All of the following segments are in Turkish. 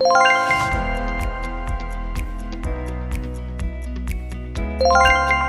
Thank you.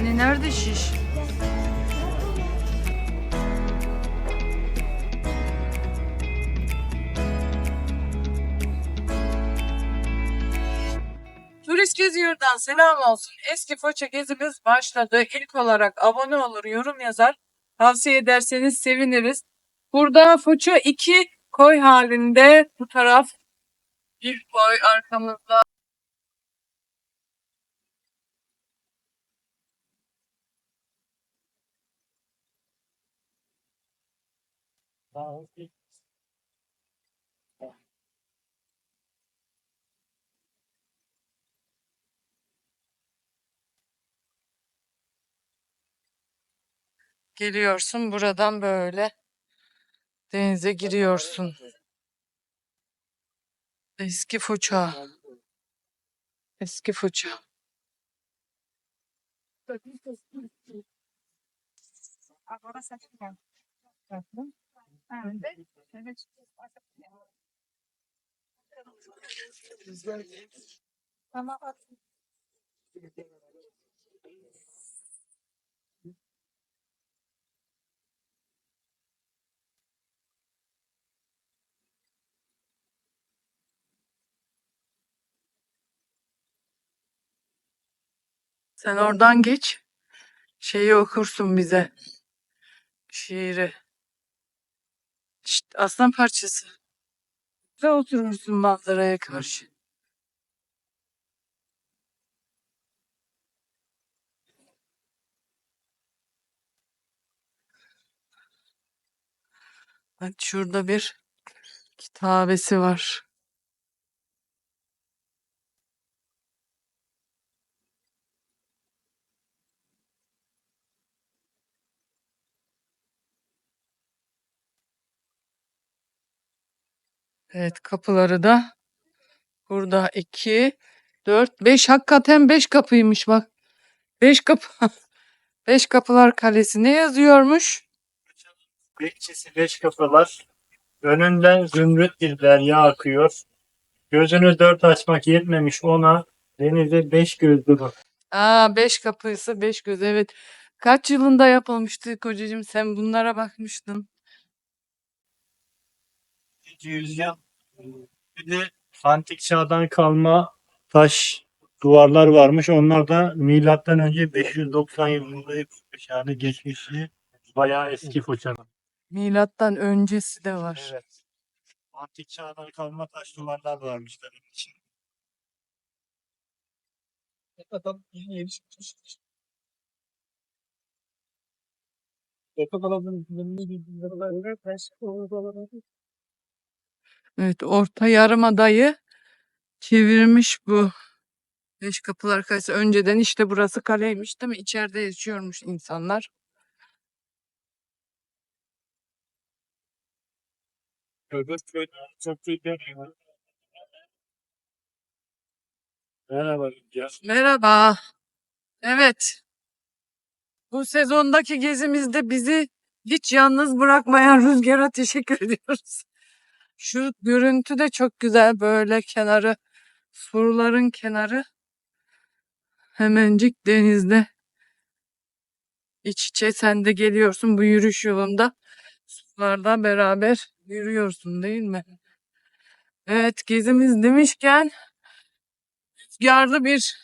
Hani nerede şiş? Turist Geziyor'dan selam olsun. Eski Foça gezimiz başladı. İlk olarak abone olur, yorum yazar. Tavsiye ederseniz seviniriz. Burada Foça 2 koy halinde. Bu taraf bir koy arkamızda. Geliyorsun buradan böyle denize giriyorsun. Eski Foça. Eski Foça. Sen oradan geç. Şeyi okursun bize. Şiiri. Şşt, aslan parçası. Ve oturursun manzaraya karşı. Bak şurada bir kitabesi var. Evet kapıları da burada iki, dört, beş. Hakikaten beş kapıymış bak. Beş kapı. Beş kapılar kalesi ne yazıyormuş? Bekçisi beş kapılar. Önünden zümrüt bir derya akıyor. Gözünü dört açmak yetmemiş ona. Denize beş gözlü bak. Aa beş kapısı beş göz evet. Kaç yılında yapılmıştı kocacığım sen bunlara bakmıştın. Yüzyıl. Bir de antik çağdan kalma taş duvarlar varmış. Onlar da milattan önce 590 yılında yapılmış. Yani geçmişi bayağı eski Foça'nın. Milattan öncesi de var. Evet. Antik çağdan kalma taş duvarlar varmış tabii için. Adam yeni çıkmış. Evet orta yarımadayı çevirmiş bu. Beş kapılar kalesi. Önceden işte burası kaleymiş değil mi? İçeride yaşıyormuş insanlar. Merhaba. Merhaba. Evet. Bu sezondaki gezimizde bizi hiç yalnız bırakmayan Rüzgar'a teşekkür ediyoruz. Şu görüntü de çok güzel böyle kenarı surların kenarı hemencik denizde iç içe sen de geliyorsun bu yürüyüş yolunda sularda beraber yürüyorsun değil mi? Evet gezimiz demişken rüzgarlı bir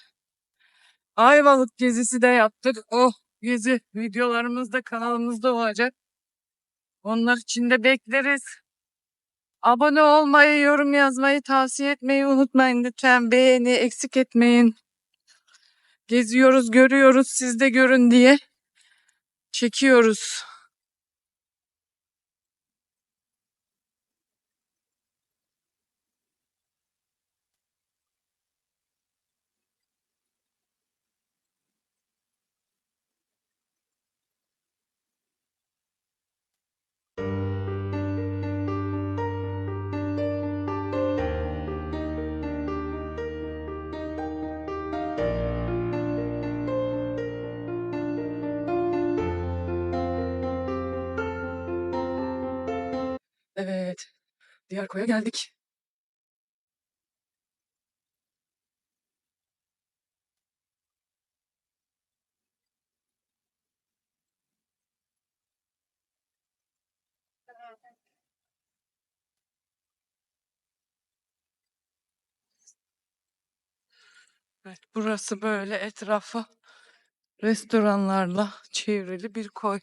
Ayvalık gezisi de yaptık. O gezi videolarımız da kanalımızda olacak. Onlar için de bekleriz. Abone olmayı, yorum yazmayı, tavsiye etmeyi unutmayın lütfen. Beğeni eksik etmeyin. Geziyoruz, görüyoruz, siz de görün diye çekiyoruz. Diğer koya geldik. Evet, burası böyle etrafı restoranlarla çevrili bir koy.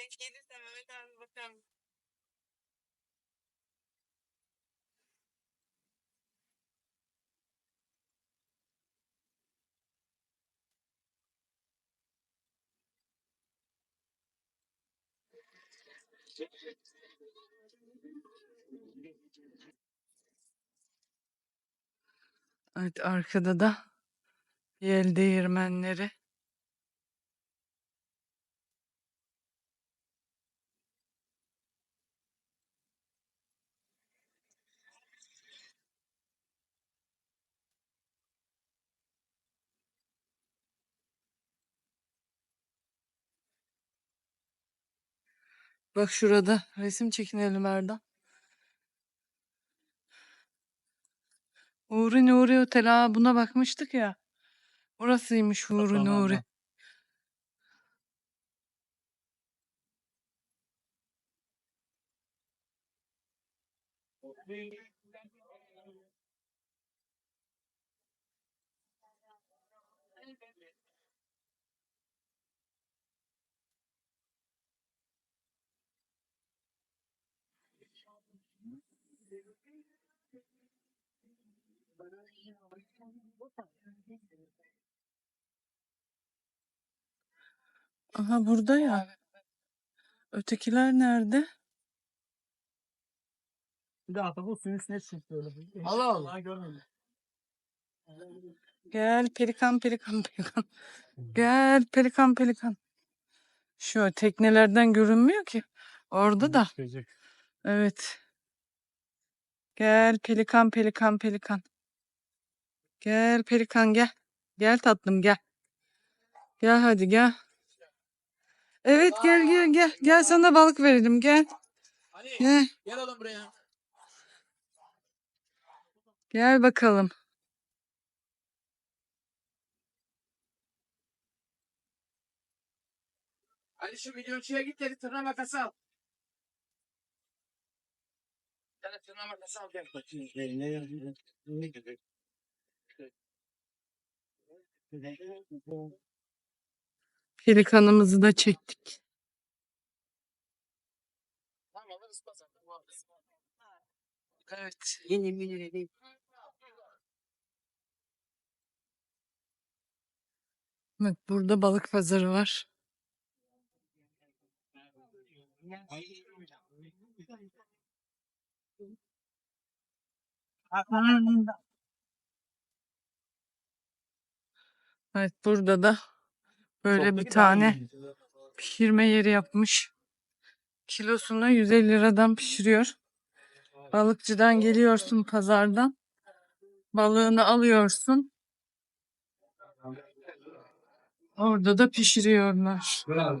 Denk gelirse Mehmet abi bakalım. Evet arkada da yel değirmenleri. Bak şurada resim çekinelim Erdem. Uğri Nuri Otel. Ha, buna bakmıştık ya. Burasıymış Uğri Tamam, Nuri. tamam. Aha burada ya. Ötekiler nerede? Bir de bu suyun üstüne çıktı öyle. Allah Allah. Daha görmedim. Gel pelikan pelikan pelikan. Gel pelikan pelikan. Şu teknelerden görünmüyor ki. Orada da. Çıkacak. Evet. Gel pelikan pelikan pelikan. Gel pelikan gel. Gel tatlım gel. Gel hadi gel. Evet gel gel gel. Gel sana balık verelim gel. Ali Gel. gel oğlum buraya. Gel bakalım. Ali şu milyonçuya git dedi tırna makası al. Gel tırna makası al gel. Pelikanımızı da çektik. Tamam alırız pazarda. bu alırız. Evet. Yeni mini Bak burada balık pazarı var. Evet burada da böyle bir tane pişirme yeri yapmış. Kilosunu 150 liradan pişiriyor. Balıkçıdan geliyorsun pazardan. Balığını alıyorsun. Orada da pişiriyorlar.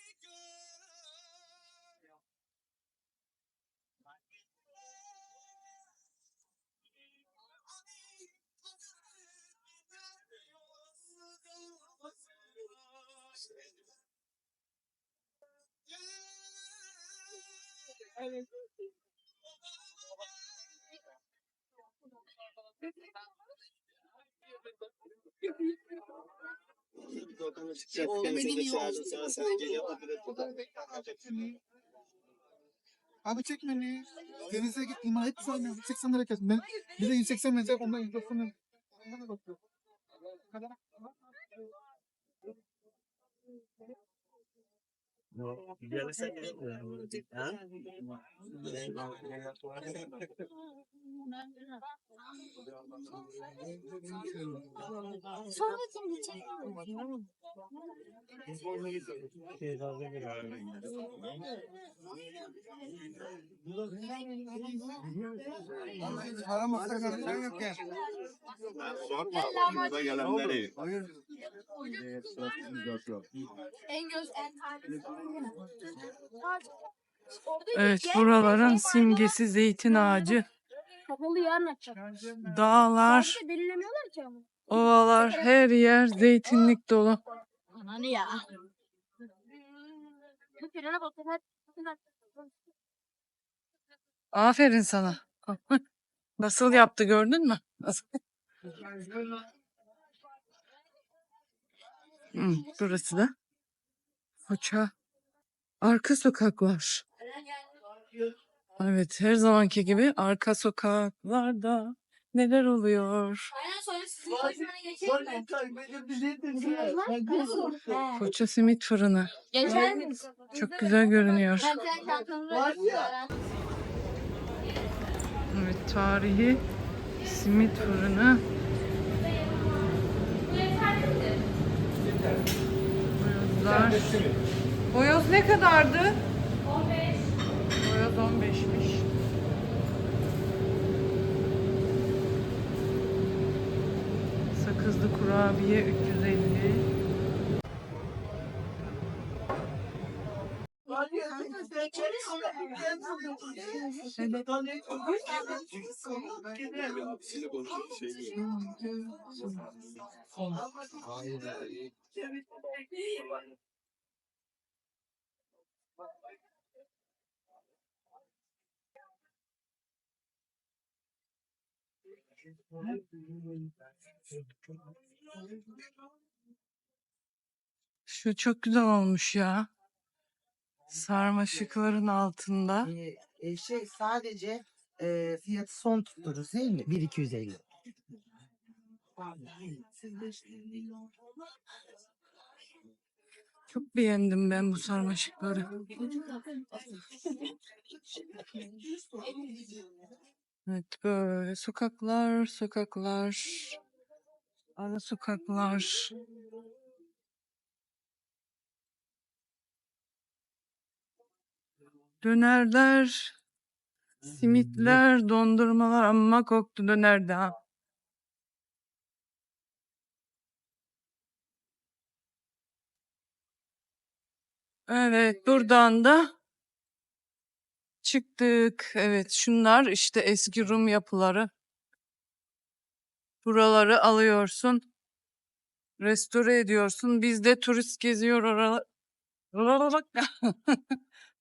Abi çek beni. Denize git liman hep aynı 180 lira kes. Ben, bir de 180 metre ondan 190 lira. Ondan da bakıyorum. Kadar. Sonra şimdi çekiyorum. Haram olsa kadar yok ya. Sorma. Burada gelenleri. En göz en Evet buraların simgesi zeytin ağacı. Dağlar, ovalar her yer zeytinlik dolu. Ya. Aferin sana. Nasıl yaptı gördün mü? Nasıl? Hı, Burası da Foça arka sokaklar. Evet her zamanki gibi arka sokaklarda Neler oluyor? Aynen? Foça simit fırını. Çok güzel görünüyor. Evet tarihi simit fırını. Boyozlar. Boyoz ne kadardı? 15. Boyoz 15'miş. Sakızlı kurabiye 350. Şu çok güzel olmuş ya. Sarmaşıkların altında. Ee, e, şey sadece e, fiyatı son tuttururuz değil mi? 1250. Çok beğendim ben bu sarmaşıkları. Evet böyle sokaklar, sokaklar, ara sokaklar. Dönerler, simitler, dondurmalar amma koktu dönerdi ha. Evet buradan da çıktık. Evet şunlar işte eski Rum yapıları. Buraları alıyorsun. Restore ediyorsun. Biz de turist geziyor oralar.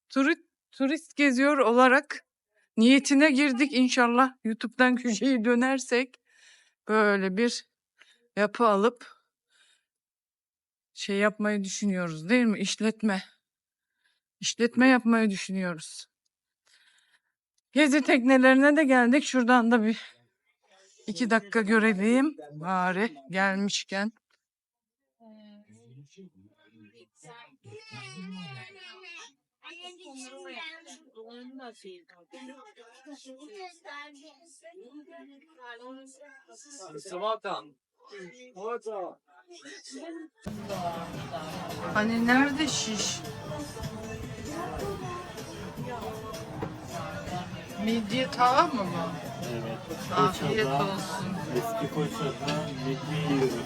turist, turist geziyor olarak niyetine girdik inşallah. YouTube'dan köşeyi dönersek böyle bir yapı alıp şey yapmayı düşünüyoruz değil mi? İşletme. İşletme yapmayı düşünüyoruz. Gezi teknelerine de geldik. Şuradan da bir iki dakika görelim bari gelmişken. Hani nerede şiş? Midye tava mı bu? Evet. Afiyet Koçada, olsun. Eski Koçada midye yiyoruz.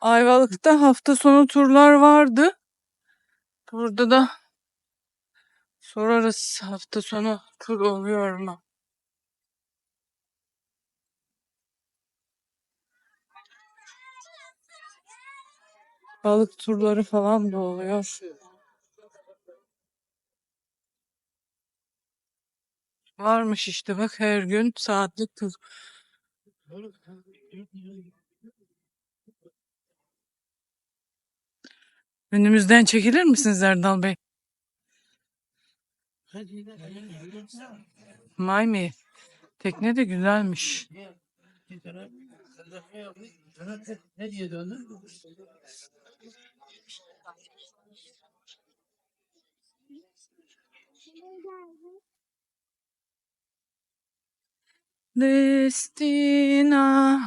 Ayvalık'ta hafta sonu turlar vardı. Burada da sorarız hafta sonu tur oluyor mu? Balık turları falan da oluyor. Varmış işte bak her gün saatlik tur. Önümüzden çekilir misiniz Erdal Bey? Maymi. Tekne de güzelmiş. Ne diye döndün? Destina.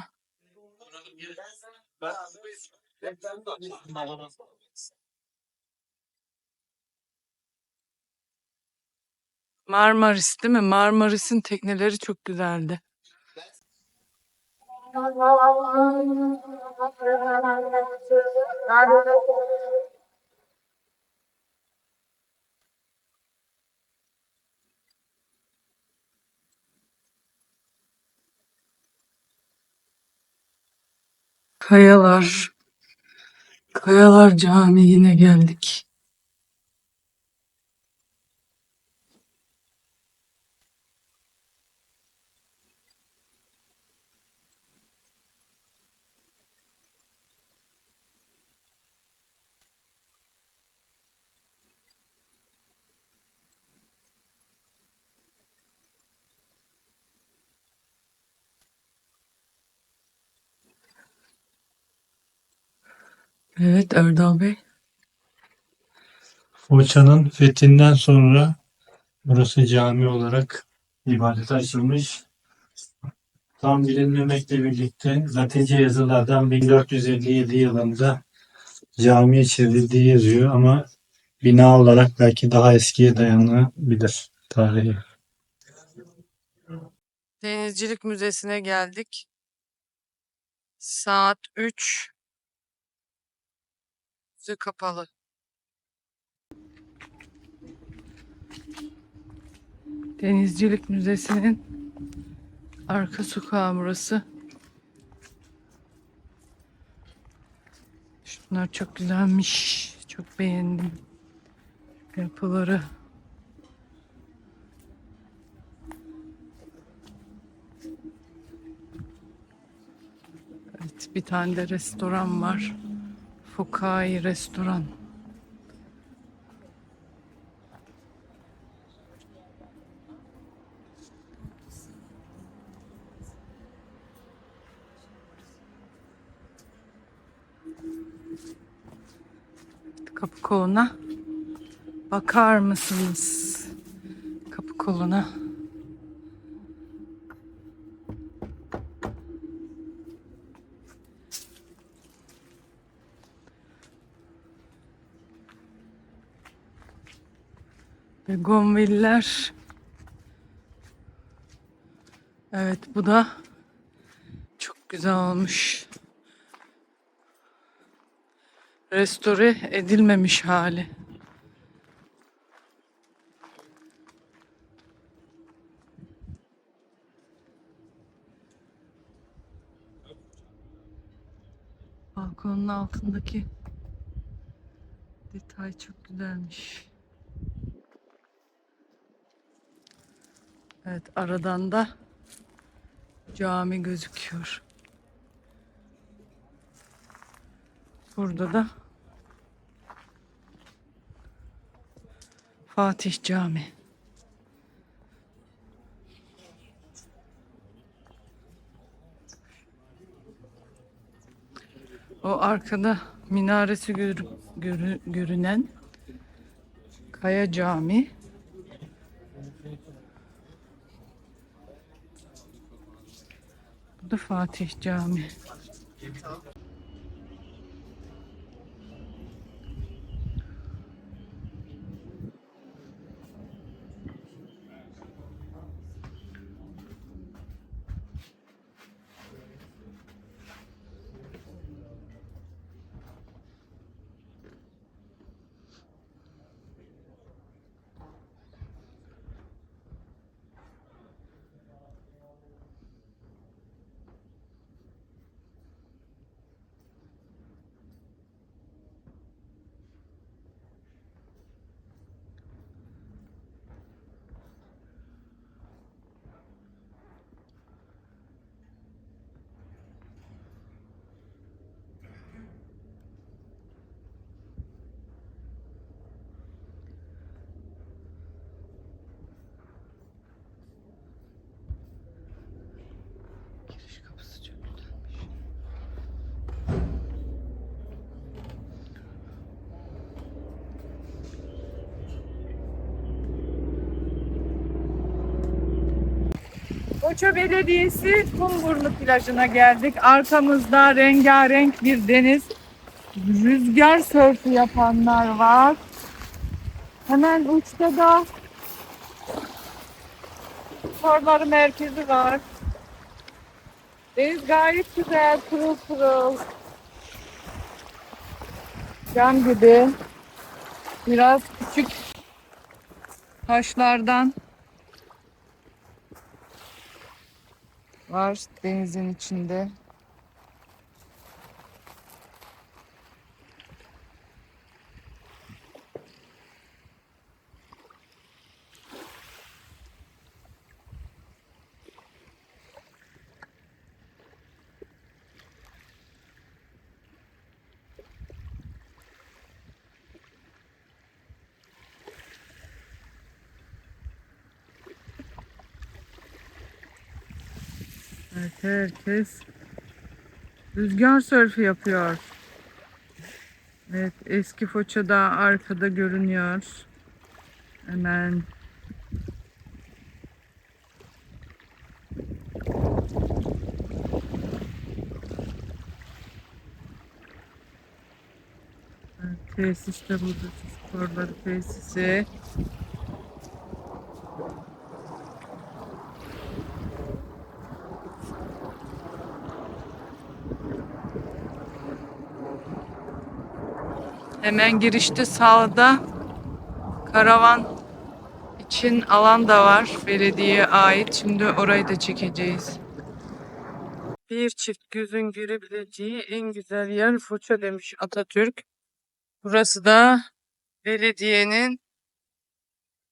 Marmaris değil mi? Marmaris'in tekneleri çok güzeldi. Kayalar. Kayalar Camii'ne geldik. Evet Erdal Bey. Foça'nın fethinden sonra burası cami olarak ibadete açılmış. Tam bilinmemekle birlikte Latince yazılardan 1457 yılında camiye çevrildiği yazıyor ama bina olarak belki daha eskiye dayanabilir tarihi. Denizcilik Müzesi'ne geldik. Saat 3. Müze kapalı. Denizcilik Müzesi'nin arka sokağı burası. Şunlar çok güzelmiş. Çok beğendim. Yapıları. Evet, bir tane de restoran var. Fokai Restoran. Kapı koluna bakar mısınız? Kapı koluna. Begonviller. Evet bu da çok güzel olmuş. Restore edilmemiş hali. Balkonun altındaki detay çok güzelmiş. Evet aradan da cami gözüküyor. Burada da Fatih Cami. O arkada minaresi gör- görü- görünen Kaya Cami. Fatih Cami. Giriş kapısı çok güzelmiş. Foça Belediyesi Kumburnu plajına geldik. Arkamızda rengarenk bir deniz. Rüzgar sörfü yapanlar var. Hemen uçta da sporları merkezi var. Deniz gayet güzel, pırıl pırıl. Cam gibi. Biraz küçük taşlardan var denizin içinde. Evet, herkes rüzgar sörfü yapıyor. Evet, eski Foça da arkada görünüyor. Hemen Tesis de burada sporları tesisi. Hemen girişte sağda karavan için alan da var. Belediyeye ait. Şimdi orayı da çekeceğiz. Bir çift gözün görebileceği en güzel yer Foça demiş Atatürk. Burası da belediyenin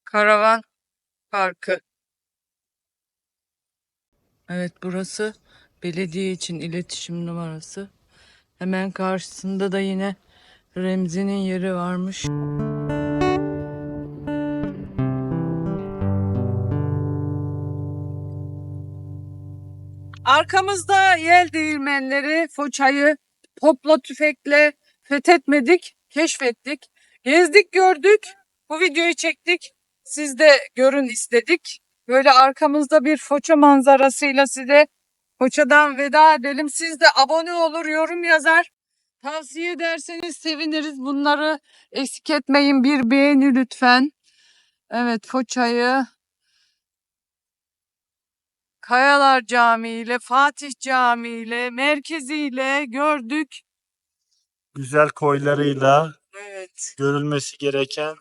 karavan parkı. Evet burası belediye için iletişim numarası. Hemen karşısında da yine Remzi'nin yeri varmış. Arkamızda yel değirmenleri Foça'yı topla tüfekle fethetmedik, keşfettik. Gezdik gördük, bu videoyu çektik. Siz de görün istedik. Böyle arkamızda bir Foça manzarasıyla size Foça'dan veda edelim. Siz de abone olur, yorum yazar. Tavsiye ederseniz seviniriz. Bunları eksik etmeyin. Bir beğeni lütfen. Evet Foça'yı Kayalar Camii ile Fatih Camii ile merkeziyle gördük. Güzel koylarıyla Evet. görülmesi gereken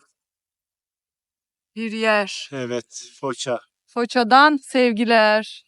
Bir yer. evet Foça. Foça'dan sevgiler.